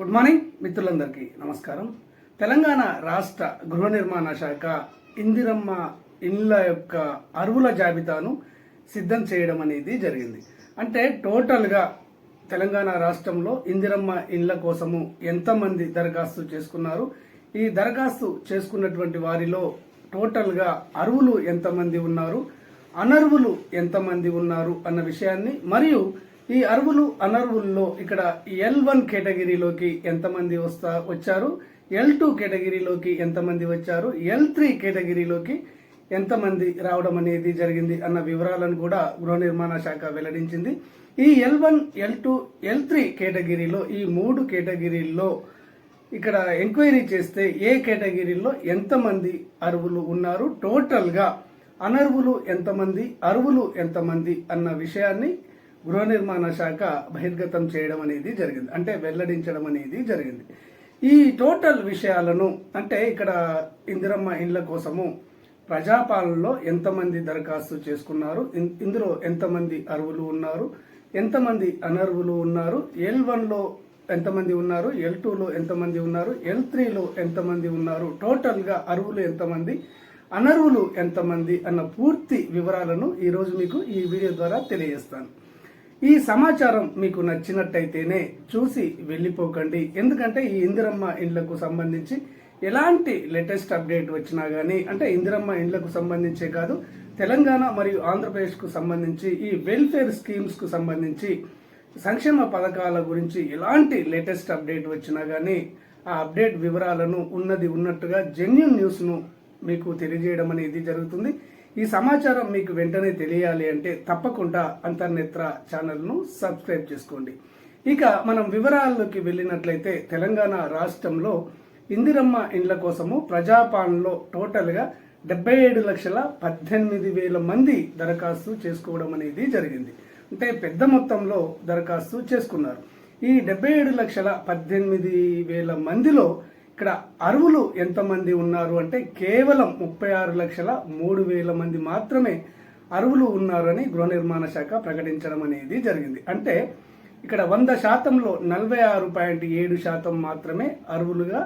Good morning మిత్రులందరికీ నమస్కారం. తెలంగాణ రాష్ట్ర గృహ నిర్మాణ శాఖ ఇందిరమ్మ ఇళ్ళ యొక్క అరువుల జాబితాను సిద్ధం చేయడం అనేది జరిగింది. అంటే టోటల్గా తెలంగాణ రాష్ట్రంలో ఇందిరమ్మ ఇండ్ల కోసము ఎంతమంది దరఖాస్తు చేసుకున్నారు? ఈ దరఖాస్తు చేసుకున్నటువంటి వారిలో టోటల్గా అరువులు ఎంతమంది ఉన్నారు? అనర్వులు ఎంతమంది ఉన్నారు? అన్న విషయాన్ని మరియు ఈ అరువులు అనర్వుల్లో ఇక్కడ ఎల్ వన్ కేటగిరీలోకి ఎంతమంది వస్తా వచ్చారు? ఎల్ టూ కేటగిరీలోకి ఎంతమంది వచ్చారు? ఎల్ త్రీ కేటగిరీలోకి ఎంతమంది రావడం అనేది జరిగింది అన్న వివరాలను కూడా గృహ నిర్మాణ శాఖ వెల్లడించింది. ఈ L one L two L three కేటగిరీలో ఈ మూడు కేటగిరీల్లో ఇక్కడ ఎంక్వైరీ చేస్తే ఏ కేటగిరీలో ఎంతమంది అరువులు ఉన్నారు? టోటల్గా అనర్వులు ఎంతమంది అరువులు ఎంతమంది అన్న విషయాన్ని గృహ నిర్మాణ శాఖ బహిర్గతం చేయడం అనేది జరిగింది. అంటే వెల్లడించడం అనేది జరిగింది. ఈ టోటల్ విషయాలను అంటే ఇక్కడ ఇందిరమ్మ ఇండ్ల కోసము ప్రజాపాలనలో ఎంతమంది దరఖాస్తు చేసుకున్నారు ఇందులో ఎంతమంది అరువులు ఉన్నారు ఎంతమంది అనర్వులు ఉన్నారు ఎల్ వన్లో ఎంతమంది ఉన్నారు ఎల్ టూలో ఎంతమంది ఉన్నారు ఎల్ త్రీలో ఎంతమంది ఉన్నారు టోటల్గా అరువులు ఎంతమంది అనర్వులు ఎంతమంది అన్న పూర్తి వివరాలను ఈరోజు మీకు ఈ వీడియో ద్వారా తెలియజేస్తాను. ఈ సమాచారం మీకు నచ్చినట్టయితేనే చూసి వెళ్ళిపోకండి. ఎందుకంటే ఈ ఇందిరమ్మ ఇండ్లకు సంబంధించి ఎలాంటి లేటెస్ట్ అప్డేట్ వచ్చినా కానీ అంటే ఇందిరమ్మ ఇండ్లకు సంబంధించే కాదు తెలంగాణ మరియు ఆంధ్రప్రదేశ్కు సంబంధించి ఈ వెల్ఫేర్ స్కీమ్స్కు సంబంధించి సంక్షేమ పథకాల గురించి ఎలాంటి లేటెస్ట్ అప్డేట్ వచ్చినా కానీ ఆ అప్డేట్ వివరాలను ఉన్నది ఉన్నట్టుగా జెన్యున్ న్యూస్ను మీకు తెలియజేయడం అనేది జరుగుతుంది. ఈ సమాచారం మీకు వెంటనే తెలియాలి అంటే తప్పకుండా అంతర్నేత్ర ఛానల్ను సబ్స్క్రైబ్ చేసుకోండి. ఇక మనం వివరాల్లోకి వెళ్ళినట్లయితే తెలంగాణ రాష్ట్రంలో ఇందిరమ్మ ఇండ్ల కోసము ప్రజాపాలనలో టోటల్గా డెబ్బై ఏడు లక్షల పద్దెనిమిది వేల మంది దరఖాస్తు చేసుకోవడం అనేది జరిగింది. అంటే పెద్ద మొత్తంలో దరఖాస్తు చేసుకున్నారు. ఈ డెబ్బై ఏడు లక్షల పద్దెనిమిది వేల మందిలో ఇక్కడ అరువులు ఎంతమంది ఉన్నారు అంటే కేవలం ముప్పై ఆరు లక్షల మూడు వేల మంది మాత్రమే అరువులు ఉన్నారని గృహ నిర్మాణ శాఖ ప్రకటించడం అనేది జరిగింది. అంటే ఇక్కడ వంద శాతంలో నలభై ఆరు పాయింట్ ఏడు శాతం మాత్రమే అరువులుగా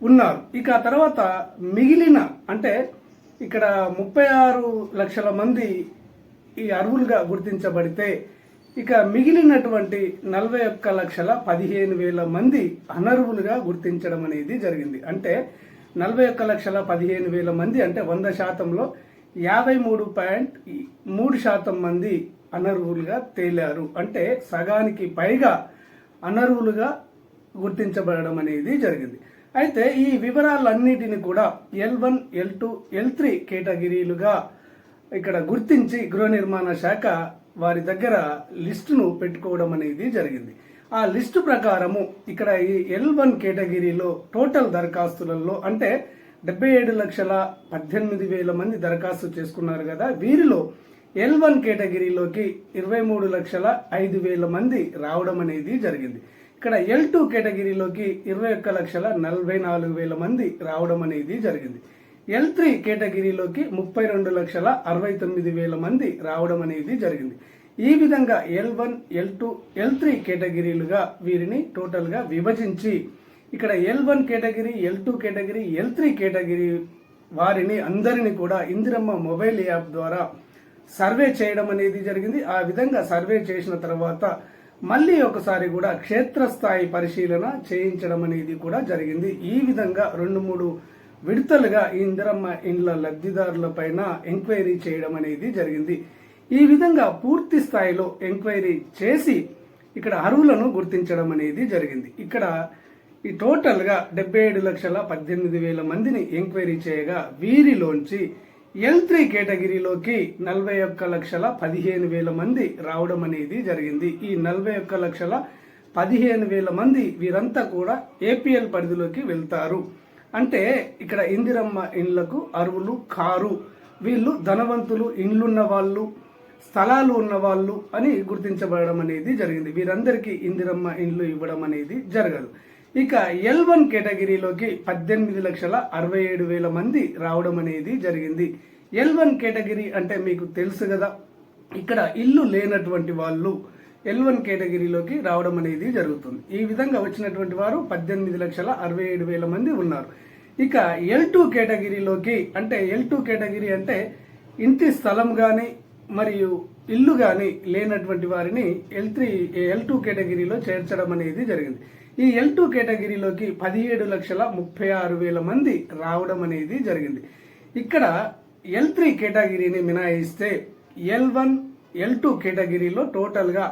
ఉన్నారు. ఇక ఆ తర్వాత మిగిలిన అంటే ఇక్కడ ముప్పై ఆరు లక్షల మంది ఈ అరువులుగా గుర్తించబడితే ఇక మిగిలినటువంటి నలభై ఒక్క లక్షల పదిహేను వేల మంది అనర్హులుగా గుర్తించడం అనేది జరిగింది. అంటే నలభై ఒక్క లక్షల పదిహేను వేల మంది అంటే వంద శాతంలో యాభై మూడు పాయింట్ మూడు శాతం మంది అనర్హులుగా తేలారు. అంటే సగానికి పైగా అనర్హులుగా గుర్తించబడడం అనేది జరిగింది. అయితే ఈ వివరాలన్నిటిని కూడా L one L two L three కేటగిరీలుగా ఇక్కడ గుర్తించి గృహ నిర్మాణ శాఖ వారి దగ్గర లిస్టును పెట్టుకోవడం అనేది జరిగింది. ఆ లిస్టు ప్రకారము ఇక్కడ ఈ ఎల్ వన్ కేటగిరీలో టోటల్ దరఖాస్తులలో అంటే డెబ్బై ఏడు లక్షల పద్దెనిమిది వేల మంది దరఖాస్తు చేసుకున్నారు కదా వీరిలో ఎల్ వన్ కేటగిరీలోకి ఇరవై మూడు లక్షల ఐదు వేల మంది రావడం అనేది జరిగింది. ఇక్కడ ఎల్ టూ కేటగిరీలోకి ఇరవై ఒక్క లక్షల నలభై నాలుగు వేల మంది రావడం అనేది జరిగింది. ఎల్ త్రీ కేటగిరీలోకి ముప్పై రెండు లక్షల అరవై తొమ్మిది వేల మంది రావడం అనేది జరిగింది. ఈ విధంగా L one L two L three కేటగిరీలుగా వీరిని టోటల్గా విభజించి ఇక్కడ L one category L two category L three category వారిని అందరిని కూడా ఇందిరమ్మ మొబైల్ యాప్ ద్వారా సర్వే చేయడం అనేది జరిగింది. ఆ విధంగా సర్వే చేసిన తర్వాత మళ్ళీ ఒకసారి కూడా క్షేత్రస్థాయి పరిశీలన చేయించడం అనేది కూడా జరిగింది. ఈ విధంగా రెండు మూడు విడతలుగా ఈ ఇందిరమ్మ ఇండ్ల లబ్ధిదారుల పైన ఎంక్వైరీ చేయడం అనేది జరిగింది. ఈ విధంగా పూర్తి స్థాయిలో ఎంక్వైరీ చేసి ఇక్కడ అరువులను గుర్తించడం అనేది జరిగింది. ఇక్కడ ఈ టోటల్గా డెబ్బై ఏడు లక్షల పద్దెనిమిది వేల మందిని ఎంక్వైరీ చేయగా వీరిలోంచి ఎల్ త్రీ కేటగిరీలోకి నలభై ఒక్క లక్షల పదిహేను వేల మంది రావడం అనేది జరిగింది. ఈ నలభై ఒక్క లక్షల పదిహేను వేల మంది వీరంతా కూడా ఏపీఎల్ పరిధిలోకి వెళ్తారు. అంటే ఇక్కడ ఇందిరమ్మ ఇండ్లకు అరువులు కారు. వీళ్ళు ధనవంతులు ఇండ్లున్న వాళ్ళు స్థలాలు ఉన్న వాళ్ళు అని గుర్తించబడడం అనేది జరిగింది. వీరందరికీ ఇందిరమ్మ ఇండ్లు ఇవ్వడం అనేది జరగదు. ఇక ఎల్ వన్ కేటగిరీలోకి పద్దెనిమిది లక్షల అరవై ఏడు వేల మంది రావడం అనేది జరిగింది. ఎల్ వన్ కేటగిరీ అంటే మీకు తెలుసు కదా. ఇక్కడ ఇల్లు లేనటువంటి వాళ్ళు ఎల్ వన్ కేటగిరీలోకి రావడం అనేది జరుగుతుంది. ఈ విధంగా వచ్చినటువంటి వారు పద్దెనిమిది లక్షల అరవై ఏడు వేల మంది ఉన్నారు. ఇక ఎల్ టూ కేటగిరీలోకి అంటే ఎల్ టూ కేటగిరీ అంటే ఇంటి స్థలం కానీ మరియు ఇల్లు కానీ లేనటువంటి వారిని ఎల్ త్రీ ఎల్ టూ కేటగిరీలో చేర్చడం అనేది జరిగింది. ఈ ఎల్ టూ కేటగిరీలోకి పదిహేడు లక్షల ముప్పై ఆరు వేల మంది రావడం అనేది జరిగింది. ఇక్కడ ఎల్ త్రీ కేటగిరీని మినహాయిస్తే ఎల్ వన్ ఎల్ టూ కేటగిరీలో టోటల్గా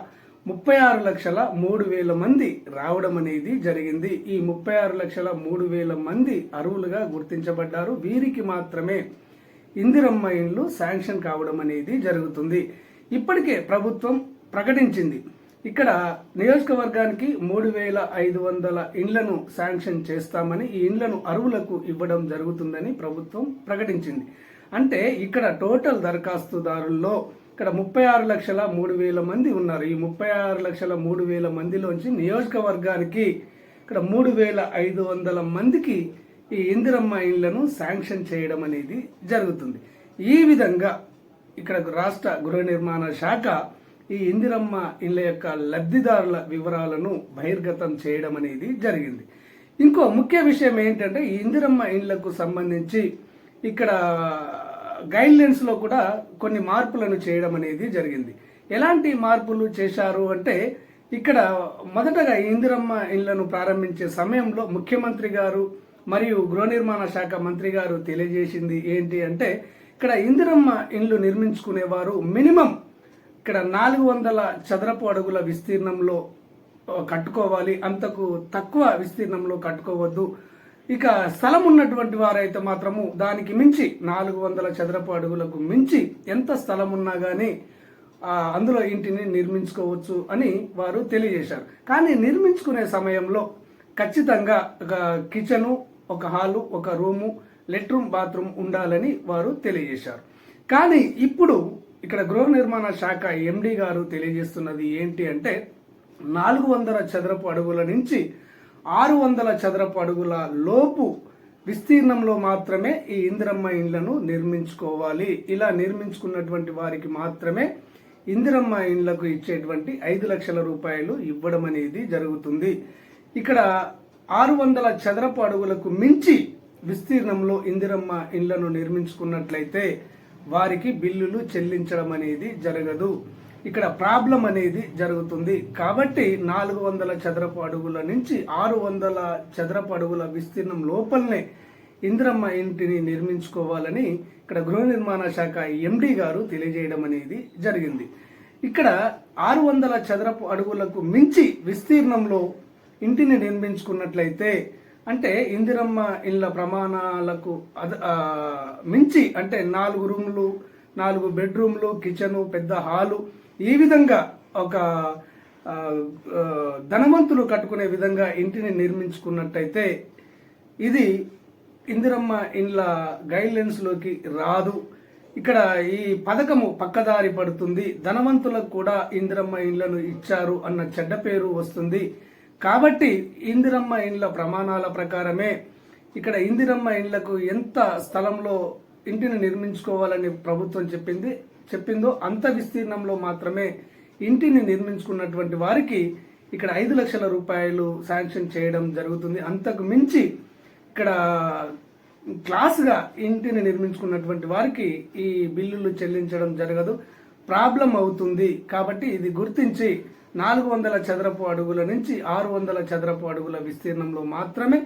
ముప్పై ఆరు లక్షల మూడు వేల మంది రావడం అనేది జరిగింది. ఈ ముప్పై ఆరు లక్షల మూడు వేల మంది అరువులుగా గుర్తించబడ్డారు. వీరికి మాత్రమే ఇందిరమ్మ ఇండ్లు శాంక్షన్ కావడం అనేది జరుగుతుంది. ఇప్పటికే ప్రభుత్వం ప్రకటించింది. ఇక్కడ నియోజకవర్గానికి మూడు వేల ఐదు వందల ఇండ్లను శాంక్షన్ చేస్తామని ఈ ఇండ్లను అరువులకు ఇవ్వడం జరుగుతుందని ప్రభుత్వం ప్రకటించింది. అంటే ఇక్కడ టోటల్ దరఖాస్తుదారుల్లో ఇక్కడ ముప్పై ఆరు లక్షల మూడు వేల మంది ఉన్నారు. ఈ ముప్పై ఆరు లక్షల మూడు వేల మందిలోంచి నియోజకవర్గానికి ఇక్కడ మూడు వేల ఐదు వందల మందికి ఈ ఇందిరమ్మ ఇళ్ళను శాంక్షన్ చేయడం అనేది జరుగుతుంది. ఈ విధంగా ఇక్కడ రాష్ట్ర గృహ నిర్మాణ శాఖ ఈ ఇందిరమ్మ ఇళ్ళ యొక్క లబ్ధిదారుల వివరాలను బహిర్గతం చేయడం అనేది జరిగింది. ఇంకో ముఖ్య విషయం ఏంటంటే ఈ ఇందిరమ్మ ఇండ్లకు సంబంధించి ఇక్కడ గైడ్లైన్స్లో కూడా కొన్ని మార్పులను చేయడం అనేది జరిగింది. ఎలాంటి మార్పులు చేశారు అంటే ఇక్కడ మొదటగా ఇందిరమ్మ ఇళ్ళను ప్రారంభించే సమయంలో ముఖ్యమంత్రి గారు మరియు గృహ నిర్మాణ శాఖ మంత్రి గారు తెలియజేసింది ఏంటి అంటే ఇక్కడ ఇందిరమ్మ ఇండ్లు నిర్మించుకునేవారు మినిమం ఇక్కడ నాలుగు వందల చదరపు అడుగుల విస్తీర్ణంలో కట్టుకోవాలి. అంతకు తక్కువ విస్తీర్ణంలో కట్టుకోవద్దు. ఇక స్థలం ఉన్నటువంటి వారైతే మాత్రము దానికి మించి నాలుగు వందల చదరపు అడుగులకు మించి ఎంత స్థలం ఉన్నా కానీ అందులో ఇంటిని నిర్మించుకోవచ్చు అని వారు తెలియజేశారు. కానీ నిర్మించుకునే సమయంలో ఖచ్చితంగా ఒక కిచెను ఒక హాలు ఒక రూము లెట్రూమ్ బాత్రూమ్ ఉండాలని వారు తెలియజేశారు. కానీ ఇప్పుడు ఇక్కడ గృహ నిర్మాణ శాఖ ఎండి గారు తెలియజేస్తున్నది ఏంటి అంటే నాలుగు వందల చదరపు అడుగుల నుంచి ఆరు వందల చదరపు అడుగుల లోపు విస్తీర్ణంలో మాత్రమే ఈ ఇందిరమ్మ ఇండ్లను నిర్మించుకోవాలి. ఇలా నిర్మించుకున్నటువంటి వారికి మాత్రమే ఇందిరమ్మ ఇండ్లకు ఇచ్చేటువంటి ఐదు లక్షల రూపాయలు ఇవ్వడం అనేది జరుగుతుంది. ఇక్కడ ఆరు వందల చదరపు అడుగులకు మించి విస్తీర్ణంలో ఇందిరమ్మ ఇండ్లను నిర్మించుకున్నట్లయితే వారికి బిల్లులు చెల్లించడం అనేది జరగదు. ఇక్కడ ప్రాబ్లం అనేది జరుగుతుంది. కాబట్టి నాలుగు వందల చదరపు అడుగుల నుంచి ఆరు వందల చదరపు అడుగుల విస్తీర్ణం లోపలనే ఇంద్రమ్మ ఇంటిని నిర్మించుకోవాలని ఇక్కడ గృహ నిర్మాణ శాఖ ఎండి గారు తెలియజేయడం అనేది జరిగింది. ఇక్కడ ఆరు వందల చదరపు అడుగులకు మించి విస్తీర్ణంలో ఇంటిని నిర్మించుకున్నట్లయితే అంటే ఇందిరమ్మ ఇళ్ళ ప్రమాణాలకు మించి అంటే నాలుగు రూములు నాలుగు బెడ్రూమ్లు కిచెను పెద్ద హాలు ఈ విధంగా ఒక ధనవంతులు కట్టుకునే విధంగా ఇంటిని నిర్మించుకున్నట్టయితే ఇది ఇందిరమ్మ ఇండ్ల గైడ్లైన్స్లోకి రాదు. ఇక్కడ ఈ పథకము పక్కదారి పడుతుంది. ధనవంతులకు కూడా ఇందిరమ్మ ఇండ్లను ఇచ్చారు అన్న చెడ్డ పేరు వస్తుంది. కాబట్టి ఇందిరమ్మ ఇండ్ల ప్రమాణాల ప్రకారమే ఇక్కడ ఇందిరమ్మ ఇండ్లకు ఎంత స్థలంలో ఇంటిని నిర్మించుకోవాలని ప్రభుత్వం చెప్పింది. చెప్పిందో అంత విస్తీర్ణంలో మాత్రమే ఇంటిని నిర్మించుకున్నటువంటి వారికి ఇక్కడ ఐదు లక్షల రూపాయలు శాంక్షన్ చేయడం జరుగుతుంది. అంతకు మించి ఇక్కడ క్లాస్గా ఇంటిని నిర్మించుకున్నటువంటి వారికి ఈ బిల్లులు చెల్లించడం జరగదు. ప్రాబ్లం అవుతుంది కాబట్టి ఇది గుర్తించి నాలుగు వందల చదరపు అడుగుల నుంచి ఆరు వందల చదరపు అడుగుల విస్తీర్ణంలో మాత్రమే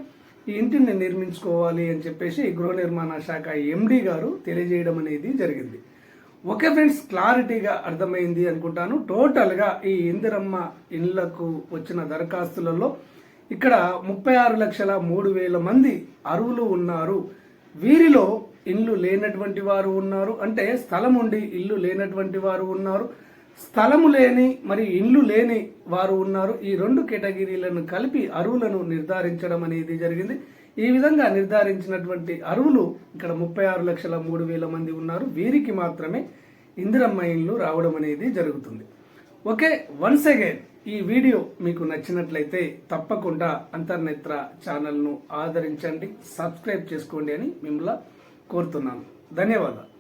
ఈ ఇంటిని నిర్మించుకోవాలి అని చెప్పేసి గృహ నిర్మాణ శాఖ ఎండి గారు తెలియజేయడం అనేది జరిగింది. ఓకే ఫ్రెండ్స్ క్లారిటీగా అర్థమైంది అనుకుంటాను. టోటల్గా ఈ ఇందిరమ్మ ఇళ్ళకు వచ్చిన దరఖాస్తులలో ఇక్కడ ముప్పై ఆరు లక్షల మూడు వేల మంది అరువులు ఉన్నారు. వీరిలో ఇల్లు లేనటువంటి వారు ఉన్నారు. అంటే స్థలం ఉండి ఇల్లు లేనటువంటి వారు ఉన్నారు. స్థలము లేని మరి ఇల్లు లేని వారు ఉన్నారు. ఈ రెండు కేటగిరీలను కలిపి అరువులను నిర్ధారించడం అనేది జరిగింది. ఈ విధంగా నిర్ధారించినటువంటి అరువులు ఇక్కడ ముప్పై ఆరు లక్షల మూడు వేల మంది ఉన్నారు. వీరికి మాత్రమే ఇందిరమ్మ ఇల్లు రావడం అనేది జరుగుతుంది. ఓకే వన్స్ అగైన్ ఈ వీడియో మీకు నచ్చినట్లయితే తప్పకుండా అంతర్నేత్ర ఛానల్ను ఆదరించండి సబ్స్క్రైబ్ చేసుకోండి అని మిమ్మల్ని కోరుతున్నాను. ధన్యవాదాలు.